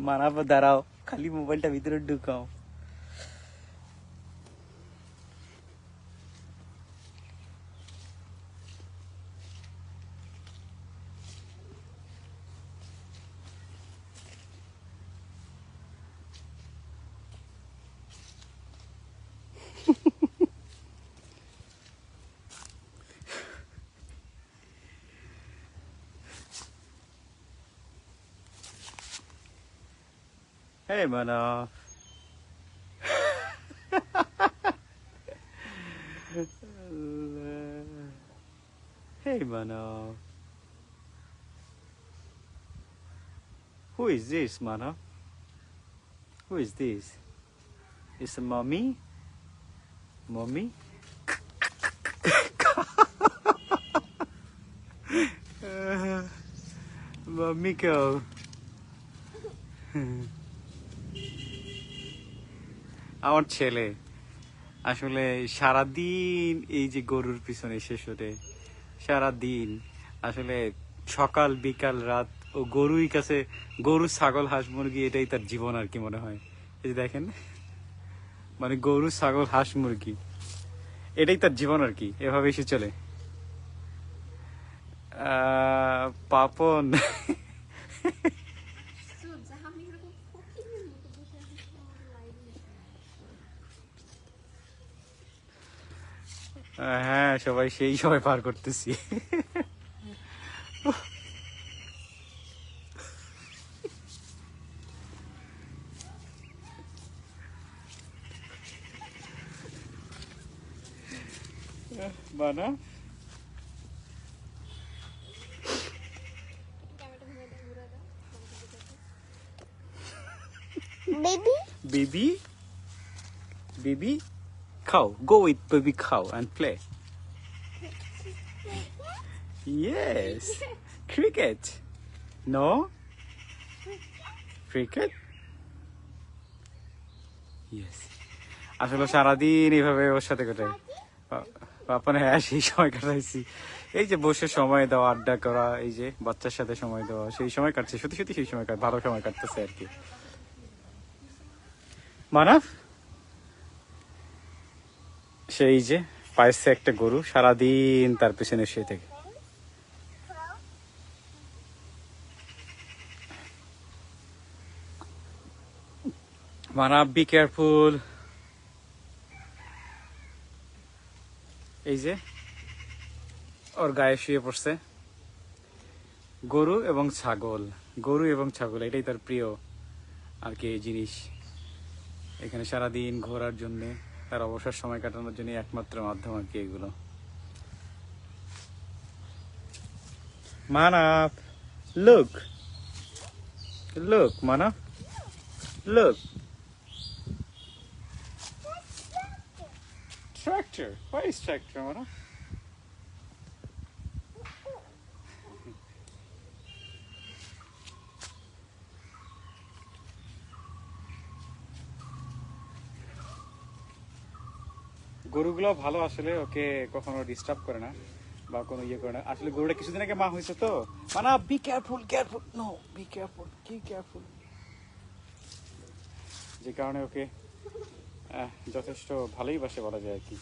মানাবো দাঁড়াও খালি মোবাইলটা ভিতরে ঢুকাও Hey, man. Hey, man. Who is this, man? Who is this? It's a mommy? Mommy? uh, Miko. আমার ছেলে। আসলে সারাদিন এই যে গরুর পিছনে শেষ হতে, সারাদিন আসলে সকাল, বিকাল, রাত ও গরুই কাছে, গরু, ছাগল, হাঁস, মুরগি, এটাই তার জীবন আর কি মনে হয়। এই যে দেখেন মানে গরু, ছাগল, হাঁস, মুরগি, এটাই তার জীবন আর কি এভাবে এসে চলে। পাপন। হ্যাঁ সবাই সেই সময় পার করতেছি। বানা। ক্যামেরাটা বেবি দাও cow. Go with baby cow and play. Yes. Cricket. No? Cricket? Yes. আসলে সারাদিন এইভাবে ওর সাথে কাটাই। পাপন হ্যাঁ সেই সময় কাটাইছি। এই যে বসে সময় দেওয়া, আড্ডা করা, এই যে বাচ্চার সাথে সময় দেওয়া, সেই সময় কাটছে। সত্যি সত্যি সেই সময় ভালো সময় কাটতেছে আর কি। মানাফ সেই যে পাইছে একটা গরু, সারাদিন তার পেছনে শুয়ে থাকে। মানাফ বি কেয়ারফুল এই যে, ওর গায়ে শুয়ে পড়ছে। গরু এবং ছাগল, গরু এবং ছাগল, এটাই তার প্রিয় আর কি জিনিস। এখানে সারাদিন ঘোরার জন্য। তার অবসর সময় কাটানোর জন্য একমাত্র মাধ্যম আর কি এগুলো মানব look look Manab look tractor Why is tractor? গরুগুলো ভালো আসলে ওকে কখনো ডিস্টার্ব করে না বা কোনো ইয়ে করে না। আসলে গরুটা কিছুদিন আগে মা হয়েছে তো। মানে be careful careful no be careful কি কেয়ারফুল যে কারণে ওকে যথেষ্ট ভালোই বাসে বলা যায় আর কি।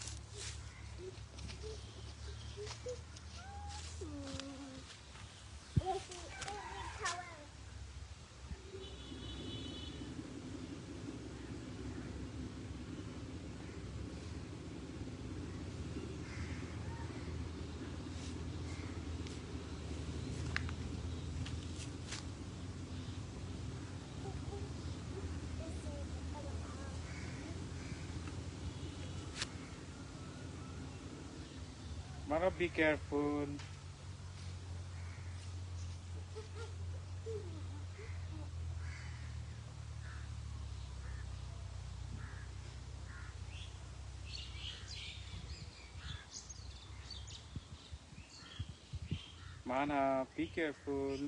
Mara, be careful. মানা বি কেয়ারফুল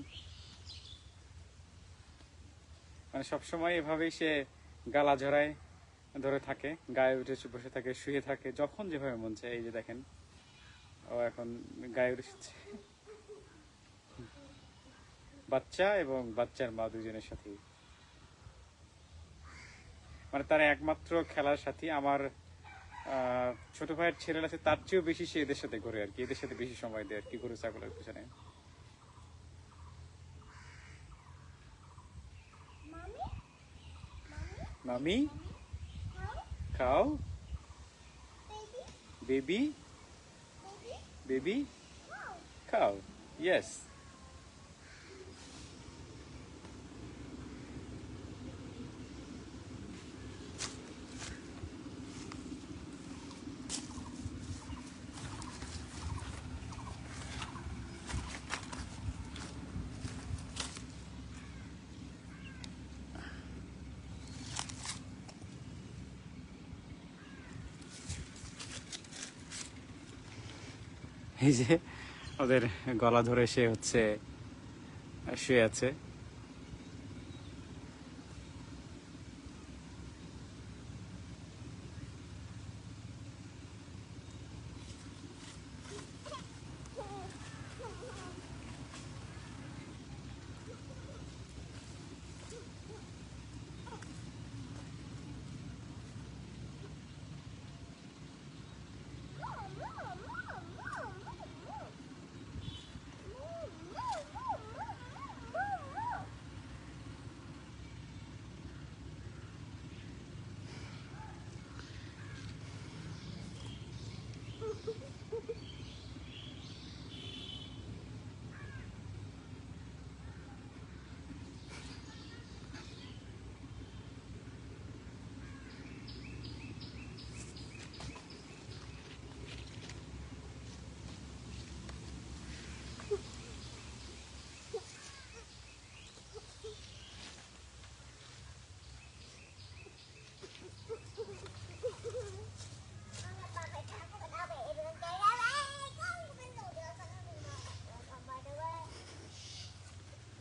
মানে সবসময় এভাবেই সে গালা ঝরায় ধরে থাকে গায়ে উঠে বসে থাকে শুয়ে থাকে যখন যেভাবে মন চায় এই যে দেখেন ও এখন গায়ে উঠেছে। বাচ্চা এবং বাচ্চার মা দুজনের সাথে মানে তার একমাত্র খেলার সাথী আমার ছোট ভাইয়ের ছেলেরা আছে তার চেয়েও বেশি সে এদের সাথে ঘুরে আর কি এদের সাথে বেশি সময় দেয় আর কি গরু ছাগলের পিছনে। মামি? খাও। বেবি বেবি বেবি বেবি এই যে ওদের গলা ধরে সে হচ্ছে শুয়ে আছে।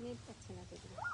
নেট পাচ্ছে না তোদের এটা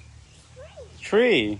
Tree.